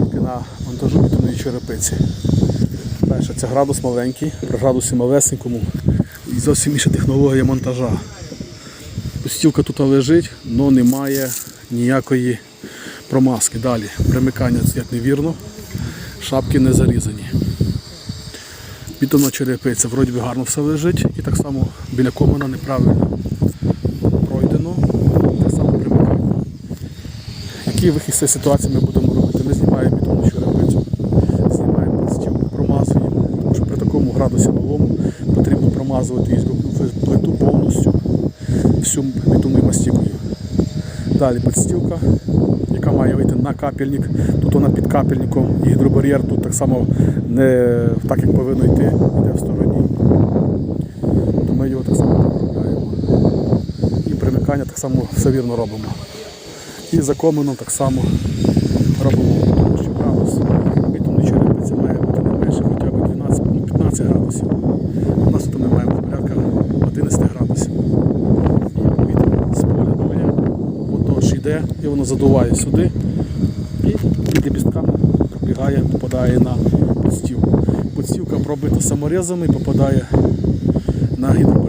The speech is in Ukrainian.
підшивки на монтажу бетонної черепиці. Перше, це градус маленький, при градусі малесенькому і зовсім інша технологія монтажа. Пустівка тут лежить, але немає ніякої промазки. Далі примикання як невірно, шапки не зарізані. Бітонна черепиця, вроді би гарно все лежить. І так само біля комина неправильно пройдено. Так само примикання. Який вихід з цієї ситуації ми будемо робити? Що при такому градусі малому потрібно промазувати її плиту повністю всю бітонною мастікою. Далі підстілка, яка має вийти на капельник. Тут вона під капельником і гідробар'єр тут так само не так, як повинно йти, йде в стороні. То ми його так само поправляємо. І примикання так само все вірно робимо. І за комином так само робимо, йде, і воно задуває сюди і під ліпістками пробігає, попадає на підстілку. Підстілка пробита саморезами і попадає на гідробар'єр.